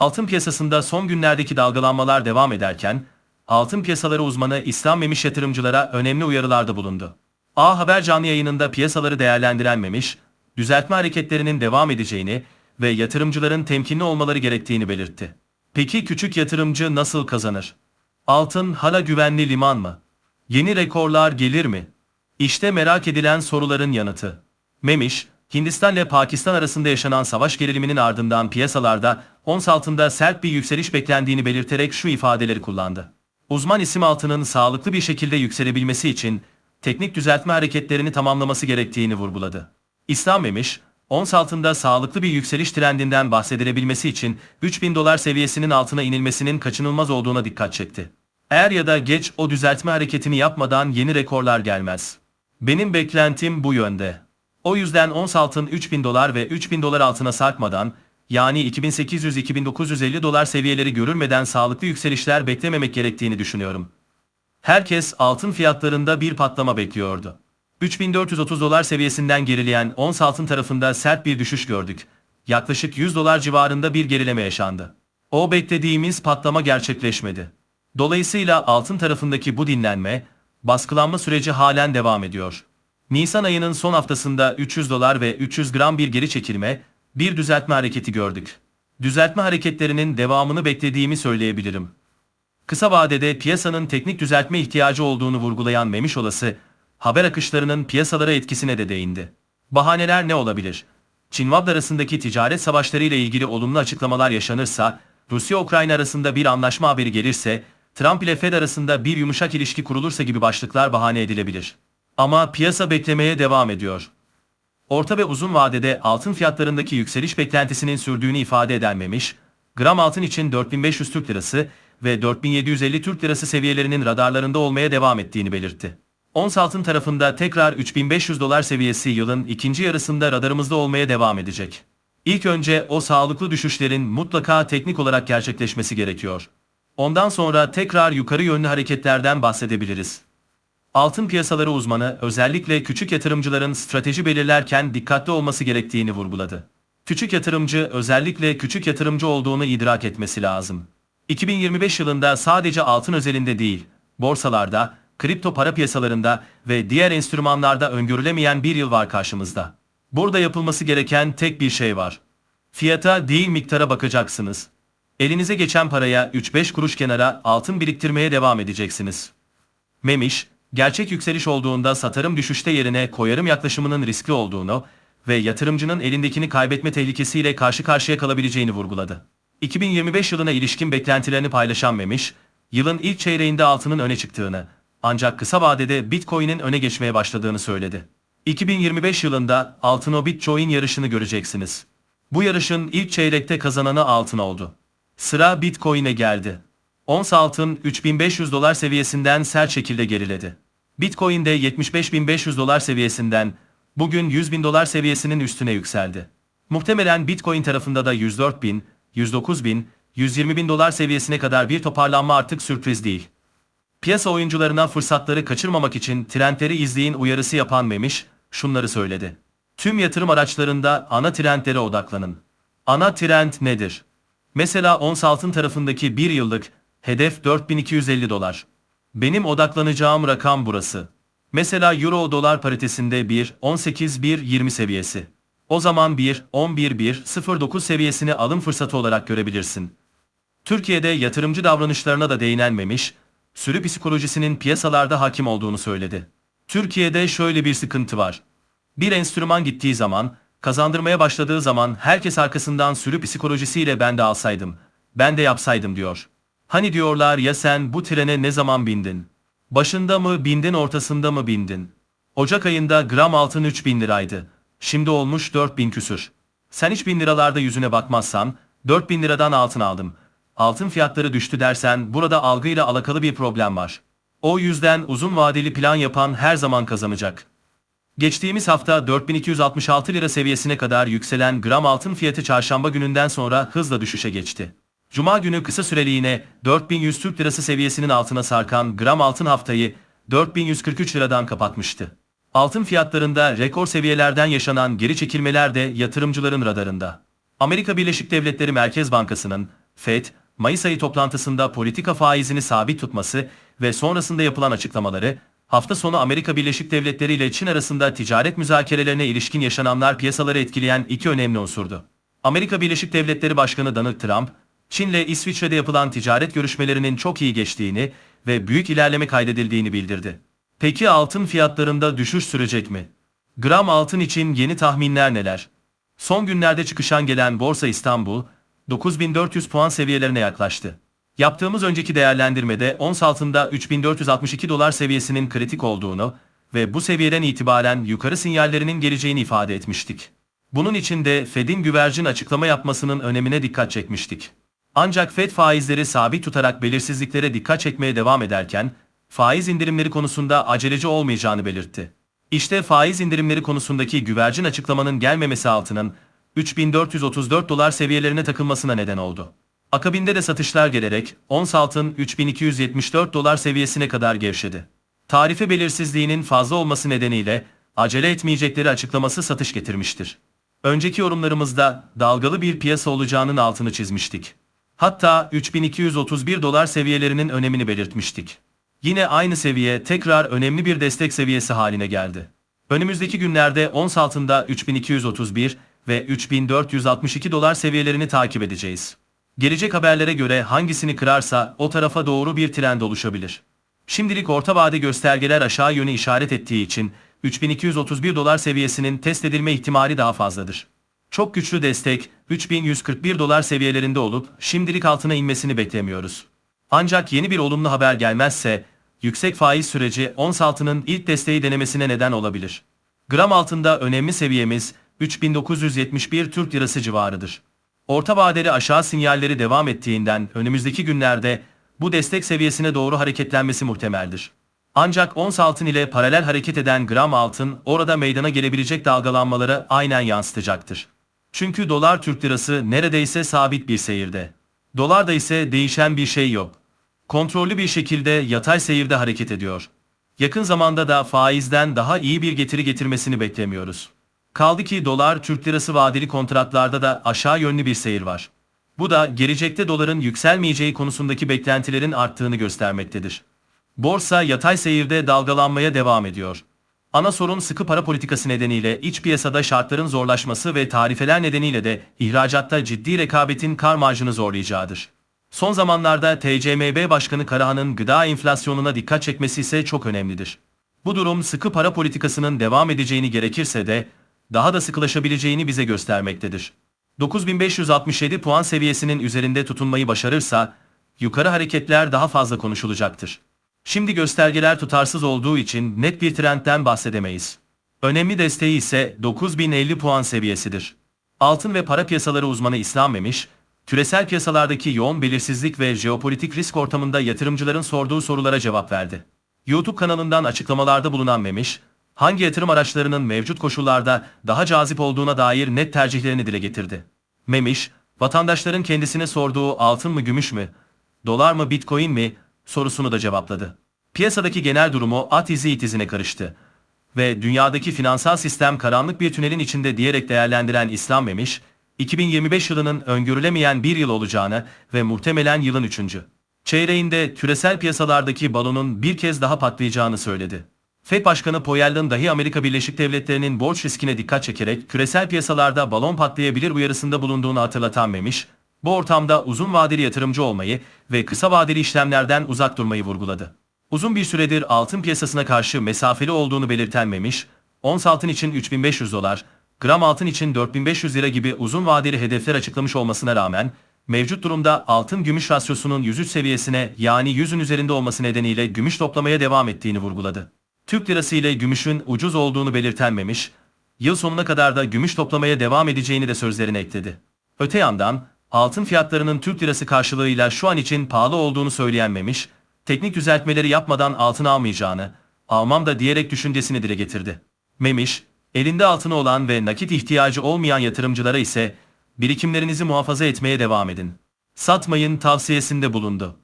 Altın piyasasında son günlerdeki dalgalanmalar devam ederken, altın piyasaları uzmanı İslam Memiş yatırımcılara önemli uyarılarda bulundu. A Haber canlı yayınında piyasaları değerlendiren Memiş, düzeltme hareketlerinin devam edeceğini ve yatırımcıların temkinli olmaları gerektiğini belirtti. Peki küçük yatırımcı nasıl kazanır? Altın hala güvenli liman mı? Yeni rekorlar gelir mi? İşte merak edilen soruların yanıtı. Memiş, Hindistan ile Pakistan arasında yaşanan savaş geriliminin ardından piyasalarda ons altında sert bir yükseliş beklendiğini belirterek şu ifadeleri kullandı. Uzman isim altının sağlıklı bir şekilde yükselebilmesi için teknik düzeltme hareketlerini tamamlaması gerektiğini vurguladı. İslam Memiş, ons altında sağlıklı bir yükseliş trendinden bahsedilebilmesi için 3000 dolar seviyesinin altına inilmesinin kaçınılmaz olduğuna dikkat çekti. Er ya da geç o düzeltme hareketini yapmadan yeni rekorlar gelmez. Benim beklentim bu yönde. O yüzden ons altın 3000 dolar ve 3000 dolar altına sarkmadan, yani 2800-2950 dolar seviyeleri görülmeden sağlıklı yükselişler beklememek gerektiğini düşünüyorum. Herkes altın fiyatlarında bir patlama bekliyordu. 3430 dolar seviyesinden gerileyen ons altın tarafında sert bir düşüş gördük. Yaklaşık 100 dolar civarında bir gerileme yaşandı. O beklediğimiz patlama gerçekleşmedi. Dolayısıyla altın tarafındaki bu dinlenme, baskılanma süreci halen devam ediyor. Nisan ayının son haftasında 300 dolar ve 300 gram bir geri çekilme, bir düzeltme hareketi gördük. Düzeltme hareketlerinin devamını beklediğimi söyleyebilirim. Kısa vadede piyasanın teknik düzeltme ihtiyacı olduğunu vurgulayan Memiş Olası, haber akışlarının piyasalara etkisine de değindi. Bahaneler ne olabilir? Çin-Vab arasındaki ticaret savaşları ile ilgili olumlu açıklamalar yaşanırsa, Rusya-Ukrayna arasında bir anlaşma haberi gelirse, Trump ile Fed arasında bir yumuşak ilişki kurulursa gibi başlıklar bahane edilebilir. Ama piyasa beklemeye devam ediyor. Orta ve uzun vadede altın fiyatlarındaki yükseliş beklentisinin sürdüğünü ifade eden Memiş, gram altın için 4500 Türk Lirası ve 4750 Türk Lirası seviyelerinin radarlarında olmaya devam ettiğini belirtti. Ons altın tarafında tekrar 3500 dolar seviyesi yılın ikinci yarısında radarımızda olmaya devam edecek. İlk önce o sağlıklı düşüşlerin mutlaka teknik olarak gerçekleşmesi gerekiyor. Ondan sonra tekrar yukarı yönlü hareketlerden bahsedebiliriz. Altın piyasaları uzmanı özellikle küçük yatırımcıların strateji belirlerken dikkatli olması gerektiğini vurguladı. Küçük yatırımcı özellikle küçük yatırımcı olduğunu idrak etmesi lazım. 2025 yılında sadece altın özelinde değil, borsalarda, kripto para piyasalarında ve diğer enstrümanlarda öngörülemeyen bir yıl var karşımızda. Burada yapılması gereken tek bir şey var. Fiyata değil miktara bakacaksınız. Elinize geçen paraya 3-5 kuruş kenara altın biriktirmeye devam edeceksiniz. Memiş, gerçek yükseliş olduğunda satarım düşüşte yerine koyarım yaklaşımının riskli olduğunu ve yatırımcının elindekini kaybetme tehlikesiyle karşı karşıya kalabileceğini vurguladı. 2025 yılına ilişkin beklentilerini paylaşan Memiş, yılın ilk çeyreğinde altının öne çıktığını, ancak kısa vadede Bitcoin'in öne geçmeye başladığını söyledi. 2025 yılında altın o Bitcoin yarışını göreceksiniz. Bu yarışın ilk çeyrekte kazananı altın oldu. Sıra Bitcoin'e geldi. Ons altın 3500 dolar seviyesinden sert şekilde geriledi. Bitcoin de 75.500 dolar seviyesinden bugün 100.000 dolar seviyesinin üstüne yükseldi. Muhtemelen Bitcoin tarafında da 104.000, 109.000, 120.000 dolar seviyesine kadar bir toparlanma artık sürpriz değil. Piyasa oyuncularına fırsatları kaçırmamak için trendleri izleyin uyarısı yapan Memiş, şunları söyledi. Tüm yatırım araçlarında ana trendlere odaklanın. Ana trend nedir? Mesela ons altın tarafındaki bir yıllık hedef 4250 dolar. Benim odaklanacağım rakam burası. Mesela euro dolar paritesinde 1 18 1 20 seviyesi. O zaman 1 11 1 09 seviyesini alım fırsatı olarak görebilirsin. Türkiye'de yatırımcı davranışlarına da değinilmemiş, sürü psikolojisinin piyasalarda hakim olduğunu söyledi. Türkiye'de şöyle bir sıkıntı var. Bir enstrüman gittiği zaman, kazandırmaya başladığı zaman herkes arkasından sürü psikolojisiyle ben de alsaydım, ben de yapsaydım diyor. Hani diyorlar ya sen bu trene ne zaman bindin? Başında mı bindin ortasında mı bindin? Ocak ayında gram altın 3000 liraydı. Şimdi olmuş 4000 küsür. Sen hiç bin liralarda yüzüne bakmazsan 4000 liradan altın aldım. Altın fiyatları düştü dersen burada algıyla alakalı bir problem var. O yüzden uzun vadeli plan yapan her zaman kazanacak. Geçtiğimiz hafta 4266 lira seviyesine kadar yükselen gram altın fiyatı çarşamba gününden sonra hızla düşüşe geçti. Cuma günü kısa süreliğine 4100 Türk Lirası seviyesinin altına sarkan gram altın haftayı 4143 liradan kapatmıştı. Altın fiyatlarında rekor seviyelerden yaşanan geri çekilmeler de yatırımcıların radarında. Amerika Birleşik Devletleri Merkez Bankası'nın FED, Mayıs ayı toplantısında politika faizini sabit tutması ve sonrasında yapılan açıklamaları, hafta sonu Amerika Birleşik Devletleri ile Çin arasında ticaret müzakerelerine ilişkin yaşananlar piyasaları etkileyen iki önemli unsurdu. Amerika Birleşik Devletleri Başkanı Donald Trump, Çin'le İsviçre'de yapılan ticaret görüşmelerinin çok iyi geçtiğini ve büyük ilerleme kaydedildiğini bildirdi. Peki altın fiyatlarında düşüş sürecek mi? Gram altın için yeni tahminler neler? Son günlerde çıkışan gelen Borsa İstanbul, 9400 puan seviyelerine yaklaştı. Yaptığımız önceki değerlendirmede ons altında 3462 dolar seviyesinin kritik olduğunu ve bu seviyeden itibaren yukarı sinyallerinin geleceğini ifade etmiştik. Bunun için de Fed'in güvercin açıklama yapmasının önemine dikkat çekmiştik. Ancak Fed faizleri sabit tutarak belirsizliklere dikkat çekmeye devam ederken, faiz indirimleri konusunda aceleci olmayacağını belirtti. İşte faiz indirimleri konusundaki güvercin açıklamanın gelmemesi altının 3434 dolar seviyelerine takılmasına neden oldu. Akabinde de satışlar gelerek ons altın 3274 dolar seviyesine kadar gevşedi. Tarife belirsizliğinin fazla olması nedeniyle acele etmeyecekleri açıklaması satış getirmiştir. Önceki yorumlarımızda dalgalı bir piyasa olacağının altını çizmiştik. Hatta 3231 dolar seviyelerinin önemini belirtmiştik. Yine aynı seviye tekrar önemli bir destek seviyesi haline geldi. Önümüzdeki günlerde ons altında 3231 ve 3462 dolar seviyelerini takip edeceğiz. Gelecek haberlere göre hangisini kırarsa o tarafa doğru bir trend oluşabilir. Şimdilik orta vade göstergeler aşağı yönü işaret ettiği için 3231 dolar seviyesinin test edilme ihtimali daha fazladır. Çok güçlü destek 3141 dolar seviyelerinde olup şimdilik altına inmesini beklemiyoruz. Ancak yeni bir olumlu haber gelmezse yüksek faiz süreci ons altının ilk desteği denemesine neden olabilir. Gram altında önemli seviyemiz 3971 Türk Lirası civarıdır. Orta vadeli aşağı sinyalleri devam ettiğinden önümüzdeki günlerde bu destek seviyesine doğru hareketlenmesi muhtemeldir. Ancak ons altın ile paralel hareket eden gram altın orada meydana gelebilecek dalgalanmaları aynen yansıtacaktır. Çünkü dolar Türk lirası neredeyse sabit bir seyirde. Dolarda ise değişen bir şey yok. Kontrollü bir şekilde yatay seyirde hareket ediyor. Yakın zamanda da faizden daha iyi bir getiri getirmesini beklemiyoruz. Kaldı ki dolar Türk lirası vadeli kontratlarda da aşağı yönlü bir seyir var. Bu da gelecekte doların yükselmeyeceği konusundaki beklentilerin arttığını göstermektedir. Borsa yatay seyirde dalgalanmaya devam ediyor. Ana sorun sıkı para politikası nedeniyle iç piyasada şartların zorlaşması ve tarifeler nedeniyle de ihracatta ciddi rekabetin kar marjını zorlayacağıdır. Son zamanlarda TCMB Başkanı Karahan'ın gıda enflasyonuna dikkat çekmesi ise çok önemlidir. Bu durum sıkı para politikasının devam edeceğini gerekirse de daha da sıkılaşabileceğini bize göstermektedir. 9567 puan seviyesinin üzerinde tutunmayı başarırsa yukarı hareketler daha fazla konuşulacaktır. Şimdi göstergeler tutarsız olduğu için net bir trendten bahsedemeyiz. Önemli desteği ise 9050 puan seviyesidir. Altın ve para piyasaları uzmanı İslam Memiş, küresel piyasalardaki yoğun belirsizlik ve jeopolitik risk ortamında yatırımcıların sorduğu sorulara cevap verdi. YouTube kanalından açıklamalarda bulunan Memiş, hangi yatırım araçlarının mevcut koşullarda daha cazip olduğuna dair net tercihlerini dile getirdi. Memiş, vatandaşların kendisine sorduğu altın mı gümüş mü, dolar mı bitcoin mi sorusunu da cevapladı. Piyasadaki genel durumu at izi it izine karıştı. Ve dünyadaki finansal sistem karanlık bir tünelin içinde diyerek değerlendiren İslam Memiş, 2025 yılının öngörülemeyen bir yıl olacağını ve muhtemelen yılın üçüncü. Çeyreğinde küresel piyasalardaki balonun bir kez daha patlayacağını söyledi. FED Başkanı Powell'ın dahi Amerika Birleşik Devletleri'nin borç riskine dikkat çekerek küresel piyasalarda balon patlayabilir uyarısında bulunduğunu hatırlatan Memiş, bu ortamda uzun vadeli yatırımcı olmayı ve kısa vadeli işlemlerden uzak durmayı vurguladı. Uzun bir süredir altın piyasasına karşı mesafeli olduğunu belirten Memiş, ons altın için 3500 dolar, gram altın için 4500 lira gibi uzun vadeli hedefler açıklamış olmasına rağmen, mevcut durumda altın gümüş rasyosunun 103 seviyesine yani 100'ün üzerinde olması nedeniyle gümüş toplamaya devam ettiğini vurguladı. Türk lirası ile gümüşün ucuz olduğunu belirten Memiş, yıl sonuna kadar da gümüş toplamaya devam edeceğini de sözlerine ekledi. Öte yandan, altın fiyatlarının Türk lirası karşılığıyla şu an için pahalı olduğunu söyleyen Memiş, teknik düzeltmeleri yapmadan altın almayacağını, almam da diyerek düşüncesini dile getirdi. Memiş, elinde altını olan ve nakit ihtiyacı olmayan yatırımcılara ise birikimlerinizi muhafaza etmeye devam edin. Satmayın tavsiyesinde bulundu.